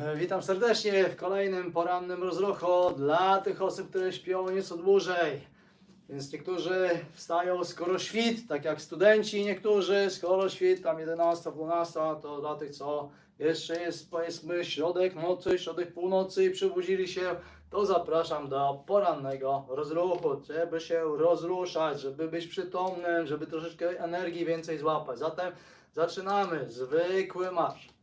E, Witam serdecznie w kolejnym porannym rozruchu dla tych osób, które śpią nieco dłużej. Więc niektórzy wstają skoro świt, tak jak studenci, niektórzy skoro świt, tam 11, 12, to dla tych, co jeszcze jest powiedzmy środek nocy, środek północy i przebudzili się, to zapraszam do porannego rozruchu, żeby się rozruszać, żeby być przytomnym, żeby troszeczkę energii więcej złapać. Zatem zaczynamy zwykły marsz.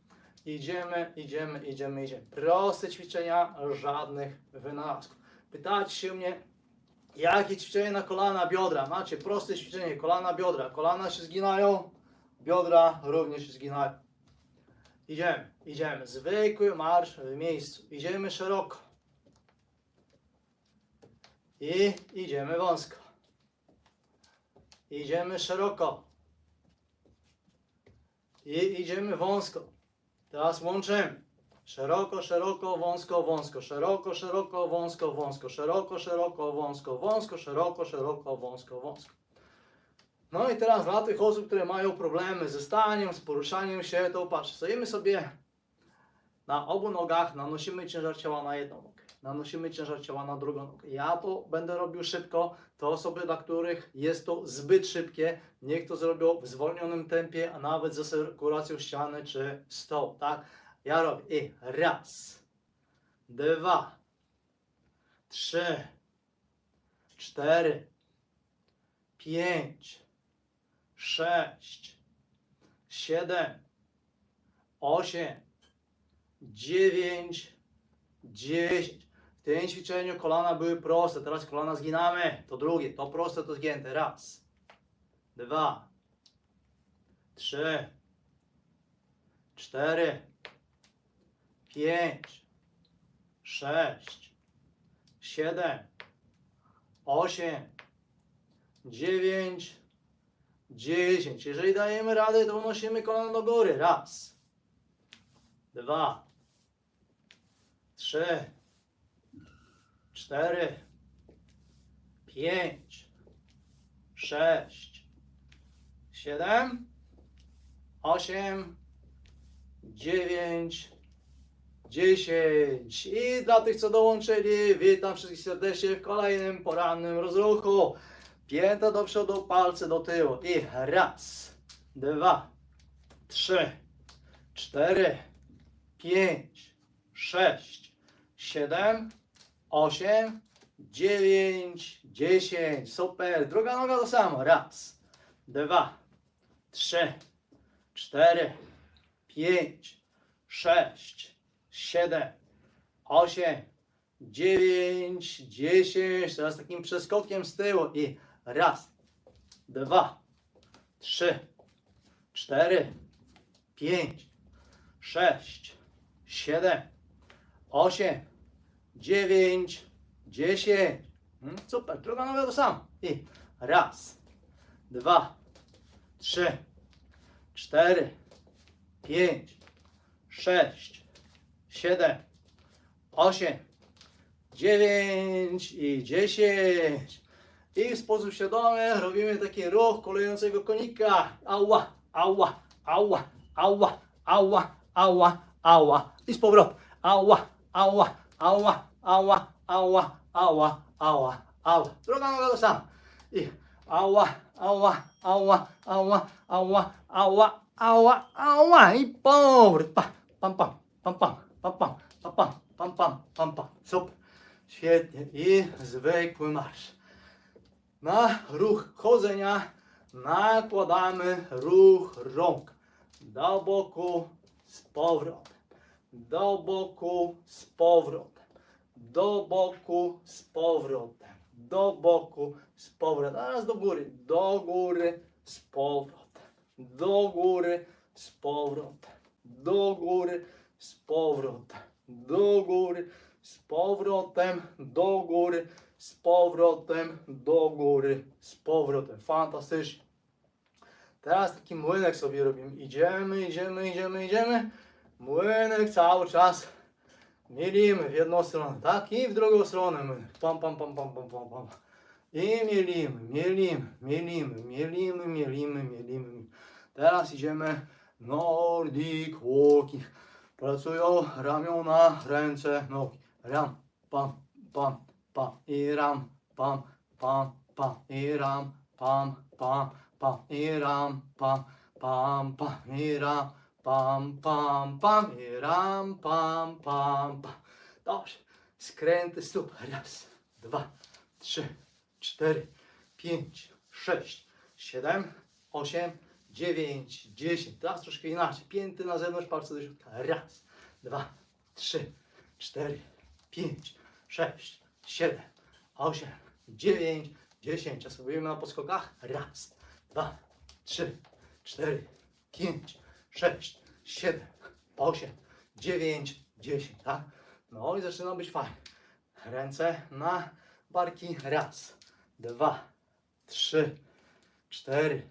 Idziemy, idziemy, idziemy, idziemy. Proste ćwiczenia, żadnych wynalazków. Pytacie się mnie, jakie ćwiczenie na kolana, biodra? Macie proste ćwiczenie, kolana, biodra. Kolana się zginają, biodra również się zginają. Idziemy, idziemy. Zwykły marsz w miejscu. Idziemy szeroko. I idziemy wąsko. Idziemy szeroko. I idziemy wąsko. Teraz łączymy. Szeroko, szeroko, wąsko, wąsko, szeroko, szeroko, wąsko, wąsko, szeroko, szeroko, wąsko, wąsko, szeroko, szeroko, wąsko, wąsko. No i teraz dla tych osób, które mają problemy ze staniem, z poruszaniem się, to patrz, stoimy sobie na obu nogach, nanosimy ciężar ciała na jedną nanosimy ciężar ciała na drugą. Ja to będę robił szybko, to osoby, dla których jest to zbyt szybkie, niech to zrobią w zwolnionym tempie, a nawet ze cyrkulacją ściany czy stołu, tak? Ja robię i raz, dwa, trzy, cztery, pięć, sześć, siedem, osiem, dziewięć, dziesięć. W tym ćwiczeniu kolana były proste, teraz kolana zginamy. To drugie, to proste, to zgięte. Raz, dwa, trzy, cztery, pięć, sześć, siedem, osiem, dziewięć, dziesięć. Jeżeli dajemy radę, to unosimy kolano do góry. Raz, dwa, trzy, cztery, pięć, sześć, siedem, osiem, dziewięć, dziesięć. I dla tych, co dołączyli, witam wszystkich serdecznie w kolejnym porannym rozruchu. Pięta do przodu, palce do tyłu. I raz, dwa, trzy, cztery, pięć, sześć, siedem, osiem, dziewięć, dziesięć. Super. Druga noga to samo. Raz, dwa, trzy, cztery, pięć, sześć, siedem, osiem, dziewięć, dziesięć. Teraz takim przeskokiem z tyłu i raz, dwa, trzy, cztery, pięć, sześć, siedem, osiem, dziewięć, dziesięć. Mm, Super, druga noga to samo. I raz, dwa, trzy, cztery, pięć, sześć, siedem, osiem, dziewięć i dziesięć. I w sposób świadomy robimy taki ruch kolejującego konika. Ała, ała, ała, ała, ała, ała, ała. I z powrotem. Ała, ała, ała, ała, ała, ała, ała, ała. Druga noga to samo. I ała, ała, ała, ała, ała, ała, ała, ała. I powrót. Pa, pam, pam, pam, pam, pam, pam, pam, pam, pam, pam, pam, pam. Super. Świetnie. I zwykły marsz. Na ruch chodzenia nakładamy ruch rąk. Do boku, z powrotem. Do boku, z powrotem. Do boku, z powrotem. Do boku, z powrotem. Teraz do góry. Do góry, z powrotem. Do góry, z powrotem. Do góry, z powrotem. Do góry, z powrotem. Do góry, z powrotem. Do góry, z powrotem. Fantastycznie. Teraz taki młynek sobie robimy. Idziemy, idziemy, idziemy, idziemy. Młynek cały czas Міліємо в одну сторону, так, і в другу сторону. ми Пам-пам-пам-пам-пам-пам-пам. І міліємо, міліємо, міліємо, міліємо, міліємо. Teraz idziemy Nordic Walking. Pracują ramiona, ręce, nogi. Ram, pam, pam, pam. I ram, pam, pam, pam. I ram, pam, pam, pam. I ram, pam, pam, pam. I ram, pam, pam, pam. I ram pam, pam, pam. Dobrze. Skręty stóp. Raz, dwa, trzy, cztery, pięć, sześć, siedem, osiem, dziewięć, dziesięć. Teraz troszkę inaczej. Pięty na zewnątrz, palce do środka. Raz, dwa, trzy, cztery, pięć, sześć, siedem, osiem, dziewięć, dziesięć. A spróbujemy na podskokach. Raz, dwa, trzy, cztery, pięć, sześć, siedem, osiem, dziewięć, dziesięć. Tak? No i zaczyna być fajnie. Ręce na barki. Raz, dwa, trzy, cztery,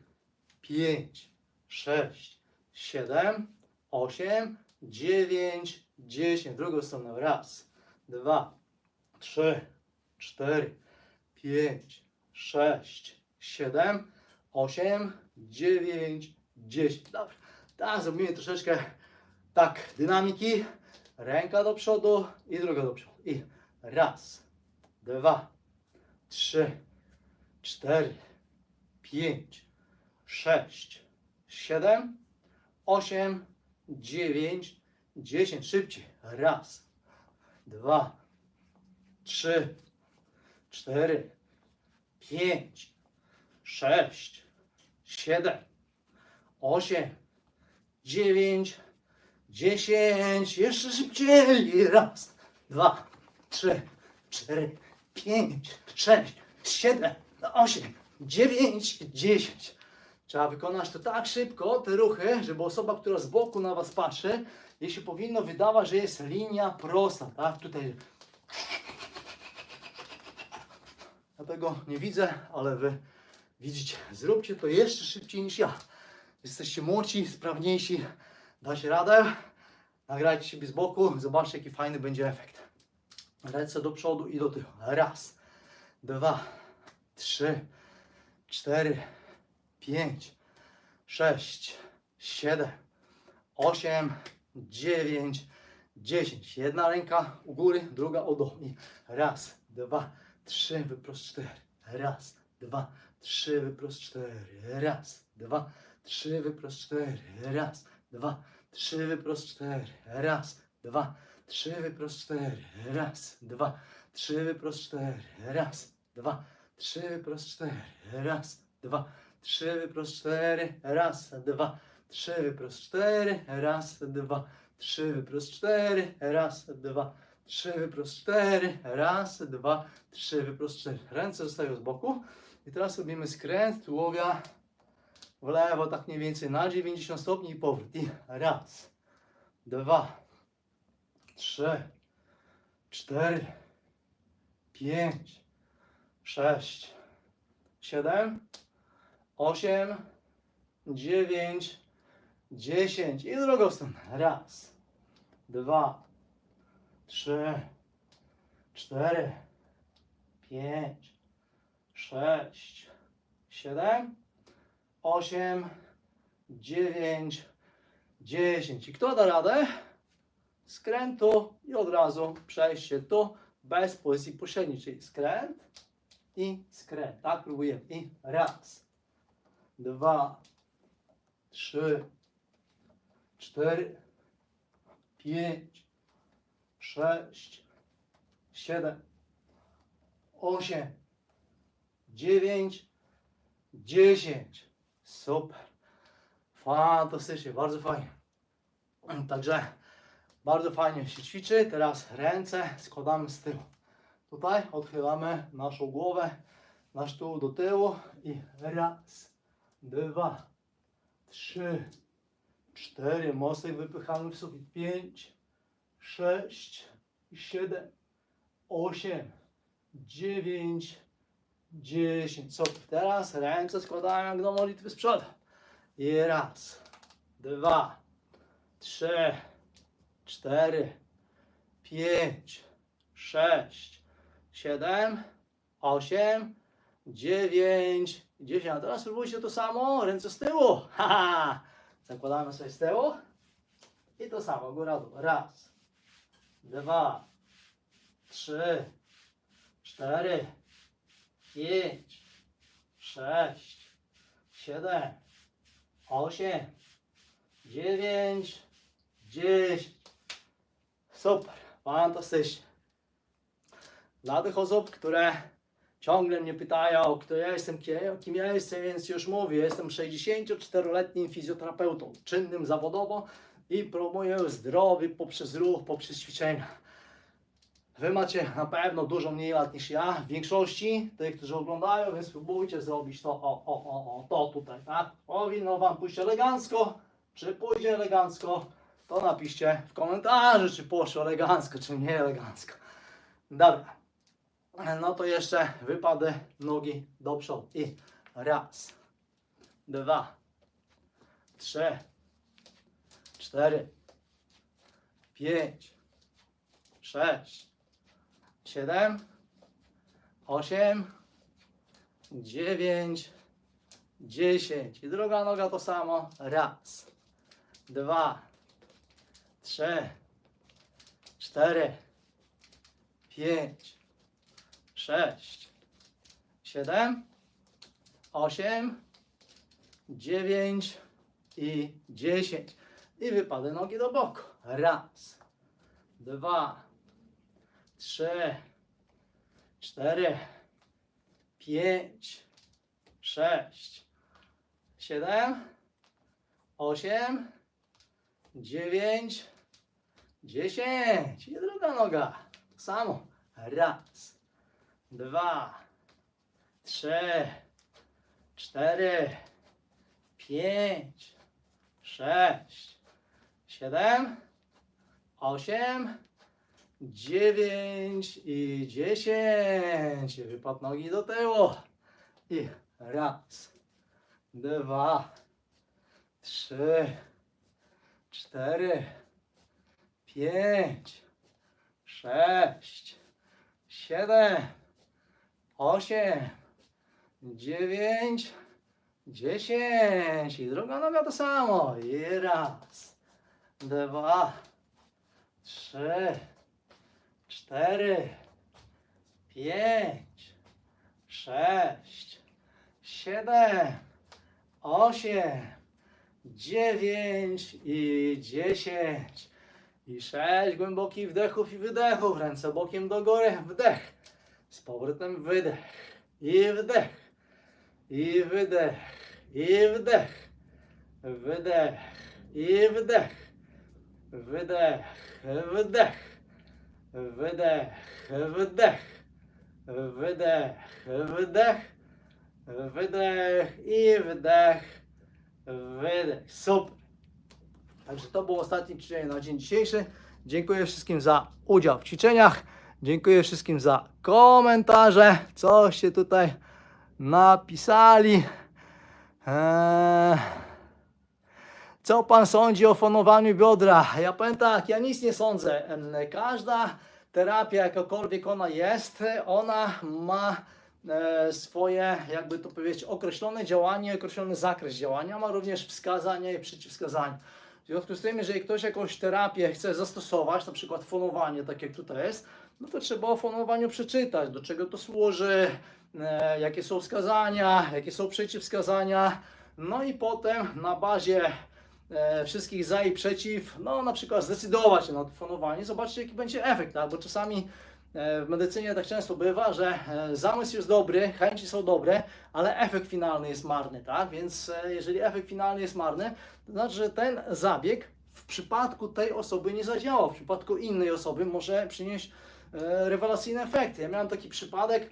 pięć, sześć, siedem, osiem, dziewięć, dziesięć. Drugą stronę. Raz, dwa, trzy, cztery, pięć, sześć, siedem, osiem, dziewięć, dziesięć. Dobrze. Teraz zrobimy troszeczkę tak dynamiki. Ręka do przodu i druga do przodu. I raz, dwa, trzy, cztery, pięć, sześć, siedem, osiem, dziewięć, dziesięć. Szybciej. Raz, dwa, trzy, cztery, pięć, sześć, siedem, osiem, dziewięć, dziesięć. Jeszcze szybciej. Raz, dwa, trzy, cztery, pięć, sześć, siedem, osiem, dziewięć, dziesięć. Trzeba wykonać to tak szybko, te ruchy, żeby osoba, która z boku na Was patrzy, jej się powinno wydawać, że jest linia prosta, tak? Tutaj. Ja tego nie widzę, ale Wy widzicie. Zróbcie to jeszcze szybciej niż ja. Jesteście młodsi, sprawniejsi, dacie radę. Nagrajcie siebie z boku, zobaczcie jaki fajny będzie efekt. Ręce do przodu i do tyłu. Raz, dwa, trzy, cztery, pięć, sześć, siedem, osiem, dziewięć, dziesięć. Jedna ręka u góry, druga u dołu. Raz, dwa, trzy, wyprost cztery. Raz, dwa, trzy, wyprost cztery. Raz, dwa, trzy, wyprost cztery. Raz, dwa, trzy, wyprost cztery. Raz, dwa, trzy, wyprost cztery. Raz, dwa, trzy, wyprost cztery. Raz, dwa, trzy, wyprost cztery. Raz, dwa, trzy, wyprost cztery. Raz, dwa, trzy, wyprost cztery. Raz, dwa, trzy, wyprost cztery. Raz, dwa, trzy, wyprost cztery. Raz, dwa, trzy, wyprost cztery. Ręce zostają z boku. I teraz robimy skręt tułowia w lewo, tak mniej więcej na 90 stopni i powrót. I raz, dwa, trzy, cztery, pięć, sześć, siedem, osiem, dziewięć, dziesięć. I drugą stronę. Raz, dwa, trzy, cztery, pięć, sześć, siedem, osiem, dziewięć, dziesięć. I kto da radę? Skrętu i od razu przejście tu bez pozycji pośredniej, czyli skręt i skręt. Tak próbujemy. I raz, dwa, trzy, cztery, pięć, sześć, siedem, osiem, dziewięć, dziesięć. Super. Fantastycznie, bardzo fajnie. Także bardzo fajnie się ćwiczy. Teraz ręce składamy z tyłu. Tutaj odchylamy naszą głowę, nasz tył do tyłu i raz, dwa, trzy, cztery. Mocniej wypychamy w sufit. Pięć, sześć, siedem, osiem, dziewięć, dziesięć. Co teraz? Ręce składają jak do modlitwy z przodu. I raz, dwa, trzy, cztery, pięć, sześć, siedem, osiem, dziewięć, dziesięć. A teraz spróbujcie to samo. Ręce z tyłu. Haha. Zakładamy sobie z tyłu. I to samo, góra, dół. Raz, dwa, trzy, cztery, pięć, sześć, siedem, osiem, dziewięć, dziesięć. Super, fantastycznie. Dla tych osób, które ciągle mnie pytają, kto ja jestem, kim, ja jestem, więc już mówię, jestem 64-letnim fizjoterapeutą, czynnym zawodowo i promuję zdrowie poprzez ruch, poprzez ćwiczenia. Wy macie na pewno dużo mniej lat niż ja, w większości tych, którzy oglądają, więc spróbujcie zrobić to, o, o, o, o, to tutaj, tak? Powinno Wam pójść elegancko, czy pójdzie elegancko, to napiszcie w komentarzu, czy poszło elegancko, czy nie elegancko. Dobra. No to jeszcze wypady nogi do przodu. I raz, dwa, trzy, cztery, pięć, sześć, siedem, osiem, dziewięć, dziesięć. I druga noga to samo. Raz, dwa, trzy, cztery, pięć, sześć, siedem, osiem, dziewięć i dziesięć. I wypady nogi do boku. Raz, dwa, trzy, cztery, pięć, sześć, siedem, osiem, dziewięć, dziesięć. I druga noga. To samo. Raz, dwa, trzy, cztery, pięć, sześć, siedem, osiem, dziewięć i dziesięć. Wypad nogi do tyłu. I raz, dwa, trzy, cztery, pięć, sześć, siedem, osiem, dziewięć, dziesięć. I druga noga to samo. I raz, dwa, trzy, cztery, pięć, sześć, siedem, osiem, dziewięć i dziesięć. I sześć głębokich wdechów i wydechów. Ręce bokiem do góry. Wdech. Z powrotem wydech. I wdech. I wydech. I wdech. Wydech. I wdech. Wydech. Wdech. Wydech. Wdech. Wydech. Wdech. Wydech. I wdech. Wydech. Super. Także to było ostatnie ćwiczenie na dzień dzisiejszy. Dziękuję wszystkim za udział w ćwiczeniach. Dziękuję wszystkim za komentarze, coście tutaj napisali. Eee, co pan sądzi o fonowaniu biodra? Ja powiem tak, ja nic nie sądzę. Każda terapia, jakakolwiek ona jest, ona ma e, swoje, jakby to powiedzieć, określone działanie, określony zakres działania, ma również wskazania i przeciwwskazania. W związku z tym, jeżeli ktoś jakąś terapię chce zastosować, na przykład fonowanie, tak jak tutaj jest, no to trzeba o fonowaniu przeczytać, do czego to służy, e, jakie są wskazania, jakie są przeciwwskazania, no i potem na bazie e, wszystkich za i przeciw, no na przykład zdecydować się na to fonowanie, zobaczcie jaki będzie efekt, tak? bo czasami e, w medycynie tak często bywa, że e, zamysł jest dobry, chęci są dobre, ale efekt finalny jest marny, tak? Więc jeżeli efekt finalny jest marny, to znaczy, że ten zabieg w przypadku tej osoby nie zadziałał, w przypadku innej osoby może przynieść e, rewelacyjny efekt. Ja miałem taki przypadek,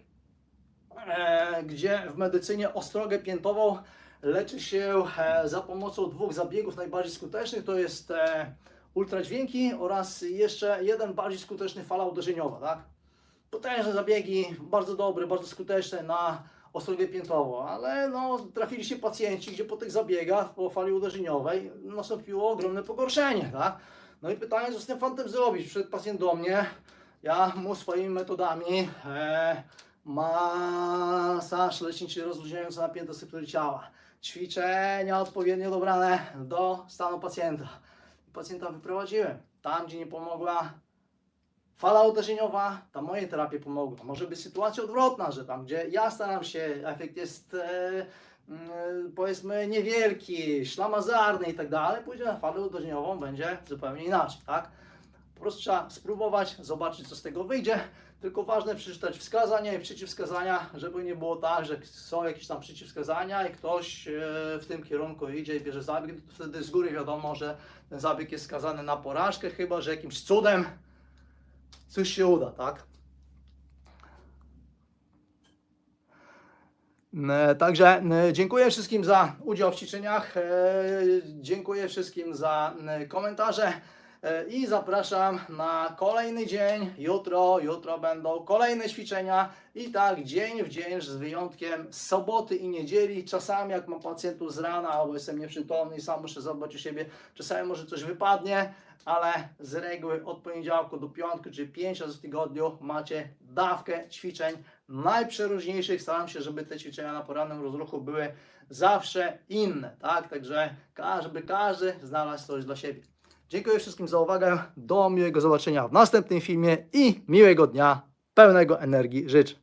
gdzie w medycynie ostrogę piętową leczy się e, za pomocą dwóch zabiegów najbardziej skutecznych, to jest e, ultradźwięki oraz jeszcze jeden bardziej skuteczny fala uderzeniowa, tak? Potężne zabiegi, bardzo dobre, bardzo skuteczne na ostrogę piętową, ale no, trafili się pacjenci, gdzie po tych zabiegach, po fali uderzeniowej nastąpiło ogromne pogorszenie, tak? No i pytanie, co z tym fantem zrobić? Przyszedł pacjent do mnie, ja mu swoimi metodami e, masaż leczniczy rozluźniający napięte struktury ciała, ćwiczenia odpowiednio dobrane do stanu pacjenta. pacjenta wyprowadziłem. Tam, gdzie nie pomogła fala uderzeniowa, tam moje terapie pomogły. Może być sytuacja odwrotna, że tam, gdzie ja staram się, efekt jest e, mm, powiedzmy niewielki, ślamazarny i tak dalej, pójdzie na falę uderzeniową, będzie zupełnie inaczej, tak? Po prostu trzeba spróbować, zobaczyć co z tego wyjdzie. Tylko ważne przeczytać wskazania i przeciwwskazania, żeby nie było tak, że są jakieś tam przeciwwskazania i ktoś e, w tym kierunku idzie i bierze zabieg, to wtedy z góry wiadomo, że ten zabieg jest skazany na porażkę, chyba że jakimś cudem coś się uda, tak? E, Także e, dziękuję wszystkim za udział w ćwiczeniach, dziękuję wszystkim za komentarze i zapraszam na kolejny dzień. Jutro, jutro będą kolejne ćwiczenia i tak dzień w dzień z wyjątkiem soboty i niedzieli. Czasami jak mam pacjentów z rana albo jestem nieprzytomny i sam muszę zadbać o siebie, czasami może coś wypadnie, ale z reguły od poniedziałku do piątku, czyli 5 razy w tygodniu macie dawkę ćwiczeń najprzeróżniejszych. Staram się, żeby te ćwiczenia na porannym rozruchu były zawsze inne, tak? Także żeby każdy znalazł coś dla siebie. Dziękuję wszystkim za uwagę. Do miłego zobaczenia w następnym filmie i miłego dnia pełnego energii życzę.